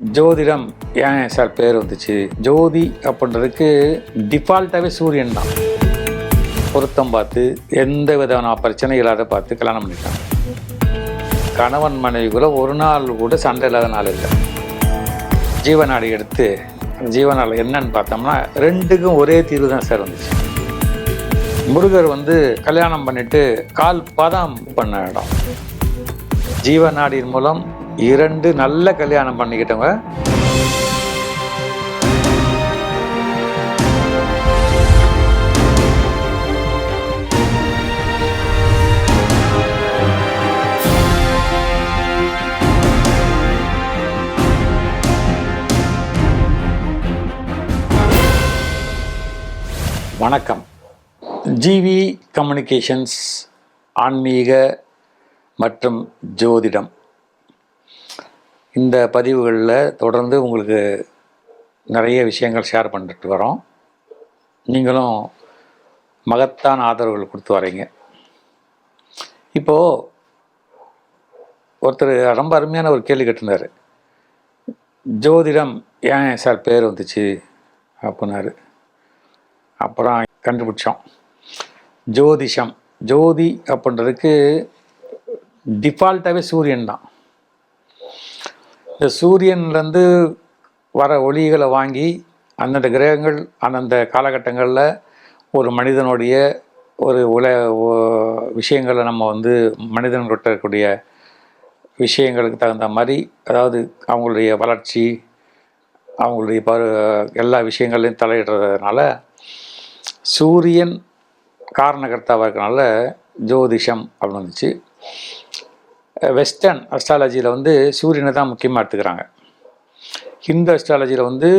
ஜோதிடம் ஏன் சார் பேர் வந்துச்சு? ஜோதி அப்படின்றதுக்கு டிஃபால்ட்டாகவே சூரியன் தான். பொருத்தம் பார்த்து எந்த விதமான பிரச்சனை இல்லாத பார்த்து கல்யாணம் பண்ணிட்டாங்க. கணவன் மனைவிக்குள்ள ஒரு நாள் கூட சண்டை இல்லாத நாள் இல்லை. ஜீவநாடி எடுத்து ஜீவநாள் என்னன்னு பார்த்தோம்னா ரெண்டுக்கும் ஒரே தீர்வு தான் சார் வந்துச்சு. முருகர் வந்து கல்யாணம் பண்ணிட்டு கால் பாதம் பண்ண இடம். ஜீவநாடியின் மூலம் இரண்டு நல்ல கல்யாணம் பண்ணிக்கிட்டவங்க. வணக்கம். ஜிவி கம்யூனிகேஷன்ஸ் ஆன்மீக மற்றும் ஜோதிடம். இந்த பதிவுகளில் தொடர்ந்து உங்களுக்கு நிறைய விஷயங்கள் ஷேர் பண்ணிட்டு வரோம். நீங்களும் மகத்தான ஆதரவுகள் கொடுத்து வரீங்க இப்போது ஒருத்தர் ரொம்ப அருமையான ஒரு கேள்வி கேட்டிருந்தார். ஜோதிடம் ஏன் சார் பேர் வந்துச்சு? அப்படின்னாரு. அப்புறம் கண்டுபிடிச்சோம். ஜோதிஷம். ஜோதி அப்படின்றதுக்கு டிஃபால்ட்டாகவே சூரியன் தான். இந்த சூரியன்லேருந்து வர ஒளிகளை வாங்கி அந்தந்த கிரகங்கள் அந்தந்த காலகட்டங்களில் ஒரு மனிதனுடைய ஒரு உல விஷயங்களை நம்ம வந்து மனிதன்கிட்ட இருக்கக்கூடிய விஷயங்களுக்கு தகுந்த மாதிரி அதாவது அவங்களுடைய வளர்ச்சி அவங்களுடைய பரு எல்லா விஷயங்களையும் தலையிடுறதுனால சூரியன் காரணகர்த்தாவாக இருக்கிறனால ஜோதிஷம் அப்படின்னு வந்துச்சு. வெஸ்டர்ன் அஸ்ட்ராலஜியில் வந்து சூரியனை தான் முக்கியமாக எடுத்துக்கிறாங்க. ஹிந்து அஸ்ட்ராலஜியில் வந்து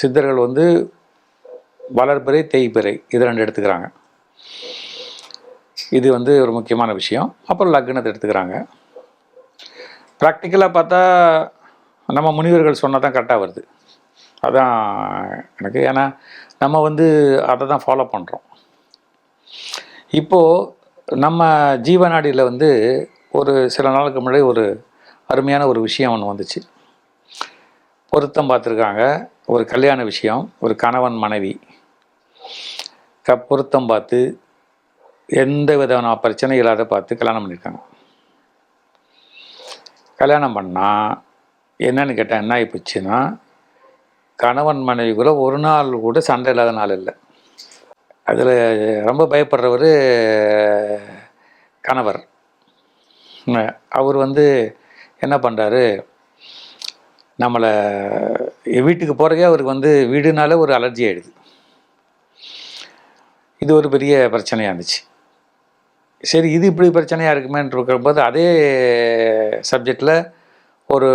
சித்தர்கள் வந்து வளர்பிறை தேய்பிறை இது ரெண்டு எடுத்துக்கிறாங்க. இது வந்து ஒரு முக்கியமான விஷயம். அப்புறம் லக்னத்தை எடுத்துக்கிறாங்க. ப்ராக்டிக்கலாக பார்த்தா நம்ம முனிவர்கள் சொன்னால் தான் கரெக்டாக வருது. அதான் எனக்கு ஏன்னா நம்ம வந்து அதை தான் ஃபாலோ பண்ணுறோம் இப்போது நம்ம ஜீவநாடியில் வந்து ஒரு சில நாளுக்கு முன்னாடி ஒரு அருமையான ஒரு விஷயம் ஒன்று வந்துச்சு. பொருத்தம் பார்த்துருக்காங்க. ஒரு கல்யாண விஷயம். ஒரு கணவன் மனைவி. க பொருத்தம் பார்த்து எந்த விதமான பிரச்சனை இல்லாத பார்த்து கல்யாணம் பண்ணியிருக்காங்க கல்யாணம் பண்ணால் என்னன்னு கேட்டால் என்ன ஆகி போச்சுன்னா கணவன் கூட ஒரு நாள் கூட சண்டை இல்லாத நாள் இல்லை. அதில் ரொம்ப பயப்படுறவர் கணவர். அவர் வந்து என்ன பண்ணுறாரு நம்மளை வீட்டுக்கு போகிறக்கே அவருக்கு வந்து வீடுனால ஒரு அலர்ஜி ஆகிடுது இது ஒரு பெரிய பிரச்சனையாக இருந்துச்சு. சரி இது இப்படி பிரச்சனையாக இருக்குமேன்னு இருக்கும்போது அதே சப்ஜெக்டில் ஒரு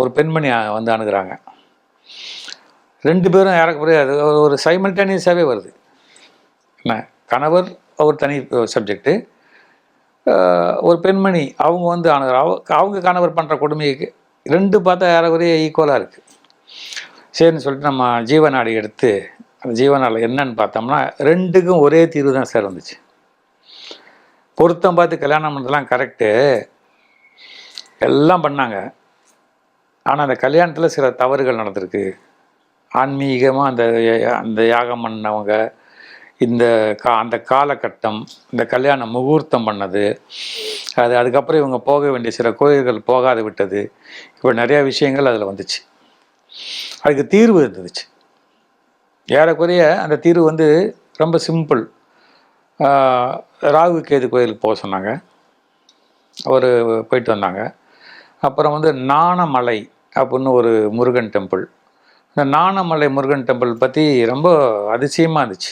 ஒரு பெண்மணி வந்து அணுகிறாங்க. ரெண்டு பேரும் ஏறக்குறைய அது ஒரு- சைமல்டேனியஸாகவே வருது. என்ன? கணவர் அவர் தனி சப்ஜெக்ட்டு ஒரு பெண்மணி அவங்க வந்து ஆனவர். அவ- அவங்க கணவர் பண்ணுற கொடுமைக்கு ரெண்டு பார்த்தா ஏறக்குறைய ஈக்குவலாக இருக்குது சரின்னு சொல்லிட்டு நம்ம ஜீவநாடி எடுத்து அந்த ஜீவநாள் என்னன்னு பார்த்தோம்னா ரெண்டுக்கும் ஒரே தீர்வு தான் சார் வந்துச்சு. பொருத்தம் பார்த்து கல்யாணம் பண்ணதெல்லாம் கரெக்டு எல்லாம் பண்ணாங்க. ஆனால் அந்த கல்யாணத்தில் சில தவறுகள் நடந்திருக்கு. ஆன்மீகமாக அந்த அந்த யாகம் பண்ணவங்க இந்த கா அந்த காலகட்டம் இந்த கல்யாணம் முகூர்த்தம் பண்ணது அது அதுக்கப்புறம் இவங்க போக வேண்டிய சில கோயில்கள் போகாது விட்டது. இப்போ நிறையா விஷயங்கள் அதில் வந்துச்சு. அதுக்கு தீர்வு இருந்துச்சு. ஏறக்குறைய அந்த தீர்வு வந்து ரொம்ப சிம்பிள். ராகு கேது கோயிலுக்கு போக சொன்னாங்க. அவர் போயிட்டு வந்தாங்க. அப்புறம் வந்து நாணமலை அப்படின்னு ஒரு முருகன் டெம்பிள். இந்த நாணமலை முருகன் டெம்பிள் பற்றி ரொம்ப அதிசயமாக இருந்துச்சு.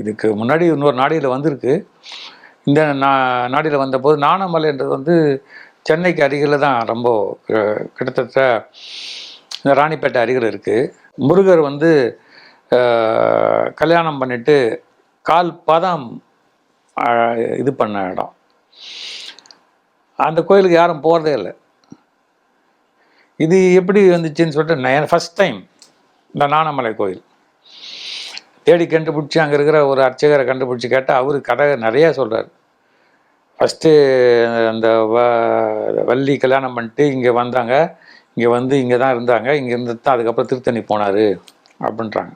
இதுக்கு முன்னாடி இன்னொரு நாடியில் வந்திருக்கு. இந்த நா நாடியில் வந்தபோது நாணமலைன்றது வந்து சென்னைக்கு அருகில் தான் ரொம்ப கிட்டத்தட்ட இந்த ராணிப்பேட்டை அருகில் இருக்குது முருகர் வந்து கல்யாணம் பண்ணிட்டு கால் பாதம் இது பண்ண இடம். அந்த கோயிலுக்கு யாரும் போகிறதே இல்லை. இது எப்படி வந்துச்சுன்னு சொல்லிட்டு நான் ஃபஸ்ட் டைம் இந்த நாணமலை கோயில். தேடி கண்டுபிடிச்சி அங்கே இருக்கிற ஒரு அர்ச்சகரை கண்டுபிடிச்சி கேட்டால் அவர் கதை நிறையா சொல்கிறார் ஃபஸ்ட்டு அந்த வ வள்ளி கல்யாணம் பண்ணிட்டு இங்கே வந்தாங்க. இங்கே வந்து இங்கே தான் இருந்தாங்க. இங்கே இருந்து தான் அதுக்கப்புறம் திருத்தணி போனார் அப்படின்றாங்க.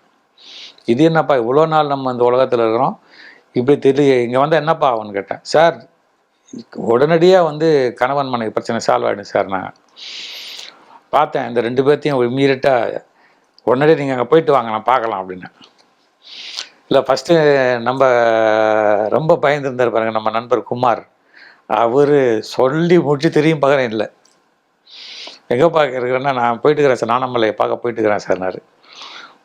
இது என்னப்பா இவ்வளோ நாள் நம்ம இந்த உலகத்தில் இருக்கிறோம்? இப்படி தெரிய இங்கே வந்தால் என்னப்பா அவன்னு கேட்டேன். சார் உடனடியாக வந்து கணவன் மனைவி பிரச்சனை சால்வ் ஆகிடும் சார் நான் பார்த்தேன். இந்த ரெண்டு பேர்த்தையும் இம்மீடியட்டாக உடனடியே நீங்கள் அங்கே போயிட்டு வாங்க நான் பார்க்கலாம் அப்படின்னு. இல்லை ஃபஸ்ட்டு நம்ம ரொம்ப பயந்துருந்தார் பாருங்க நம்ம நண்பர் குமார். அவர் சொல்லி முடிச்சு தெரியும் பார்க்குறேன் இல்லை. எங்கே பார்க்க இருக்கிறேன்னா நான் போயிட்டு இருக்கிறேன் சார். நானமலையை பார்க்க போயிட்டு இருக்கிறேன் சார்னாரு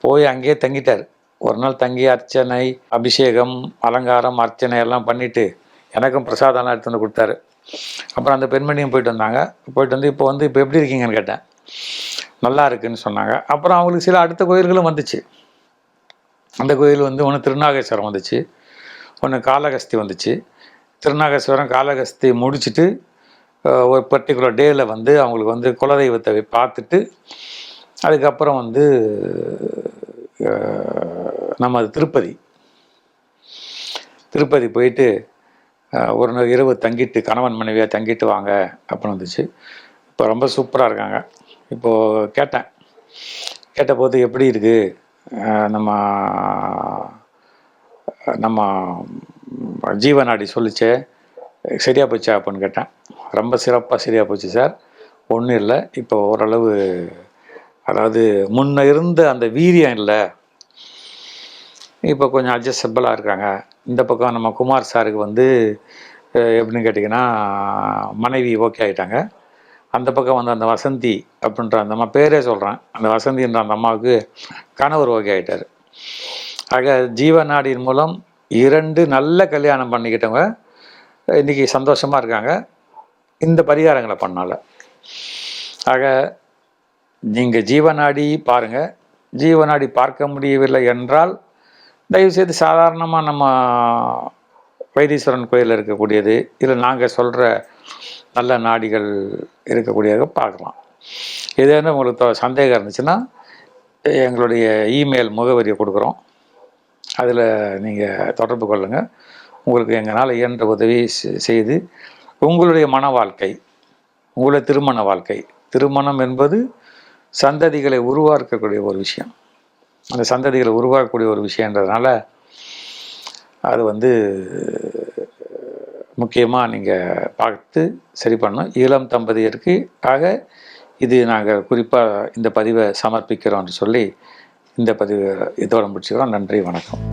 போய் அங்கேயே தங்கிட்டார். ஒரு நாள் தங்கி அர்ச்சனை அபிஷேகம் அலங்காரம் அர்ச்சனை எல்லாம் பண்ணிவிட்டு எனக்கும் பிரசாதம்லாம் எடுத்து வந்து கொடுத்தாரு. அப்புறம் அந்த பெண்மணியும் போயிட்டு வந்தாங்க. போயிட்டு வந்து இப்போ வந்து இப்போ எப்படி இருக்கீங்கன்னு கேட்டேன். நல்லா இருக்குன்னு சொன்னாங்க. அப்புறம் அவங்களுக்கு சில அடுத்த கோயில்களும் வந்துச்சு. அந்த கோயில் வந்து ஒன்று திருநாகேஸ்வரம் வந்துச்சு. ஒன்று காளகஸ்தி வந்துச்சு. திருநாகேஸ்வரம் காளகஸ்தி முடிச்சுட்டு ஒரு பர்டிகுலர் டேயில் வந்து அவங்களுக்கு வந்து குலதெய்வத்தை பார்த்துட்டு அதுக்கப்புறம் வந்து நம்ம திருப்பதி. திருப்பதி போயிட்டு ஒரு இரவு தங்கிட்டு கணவன் மனைவியாக தங்கிட்டு வாங்க அப்படின்னு வந்துச்சு. இப்போ ரொம்ப சூப்பராக இருக்காங்க. இப்போது கேட்டேன். கேட்டபோது எப்படி இருக்குது நம்ம நம்ம ஜீவநாடி சொல்லிச்சே. சரியாக போச்சா அப்படின்னு கேட்டேன். ரொம்ப சிறப்பாக சரியாக போச்சு சார். ஒன்றும் இல்லை. இப்போ ஓரளவு அதாவது முன்ன இருந்த அந்த வீரியம் இல்லை. இப்போ கொஞ்சம் அட்ஜஸ்டபிளாக இருக்காங்க. இந்த பக்கம் நம்ம குமார் சாருக்கு வந்து எப்படின்னு கேட்டிங்கன்னா மனைவி ஓகே ஆகிட்டாங்க அந்த பக்கம் வந்து அந்த வசந்தி அப்படின்ற அந்த அம்மா பேரே சொல்கிறேன் அந்த வசந்தின்ற அந்த அம்மாவுக்கு கணவர் ஓகே ஆகிட்டார் ஆக ஜீவநாடியின் மூலம் இரண்டு நல்ல கல்யாணம் பண்ணிக்கிட்டவங்க இன்றைக்கி சந்தோஷமாக இருக்காங்க. இந்த பரிகாரங்களை பண்ணால. ஆக நீங்கள் ஜீவநாடி பாருங்கள் ஜீவநாடி பார்க்க முடியவில்லை என்றால் தயவுசெய்து சாதாரணமாக நம்ம வைத்தீஸ்வரன் கோயிலில் இருக்கக்கூடியது இல்லை நாங்கள் சொல்கிற நல்ல நாடிகள் இருக்கக்கூடியதாக பார்க்கலாம். ஏதேனும் உங்களுக்கு சந்தேகம் இருந்துச்சுன்னா எங்களுடைய இமெயில் முகவரியை கொடுக்குறோம். அதில் நீங்கள் தொடர்பு கொள்ளுங்கள் உங்களுக்கு எங்களால் இயன்ற உதவி செய்து உங்களுடைய மன வாழ்க்கை உங்களுடைய திருமண வாழ்க்கை திருமணம் என்பது சந்ததிகளை உருவாக்கக்கூடிய ஒரு விஷயம். அந்த சந்ததிகளை உருவாக்கக்கூடிய ஒரு விஷயன்றதுனால அது வந்து முக்கியமாக நீங்கள் பார்த்து சரி பண்ணணும். இளம் தம்பதியருக்கு ஆக இது நாங்கள் குறிப்பாக இந்த பதிவை சமர்ப்பிக்கிறோம்னு சொல்லி இந்த பதிவை இதோட முடிச்சுக்கிறோம். நன்றி வணக்கம்.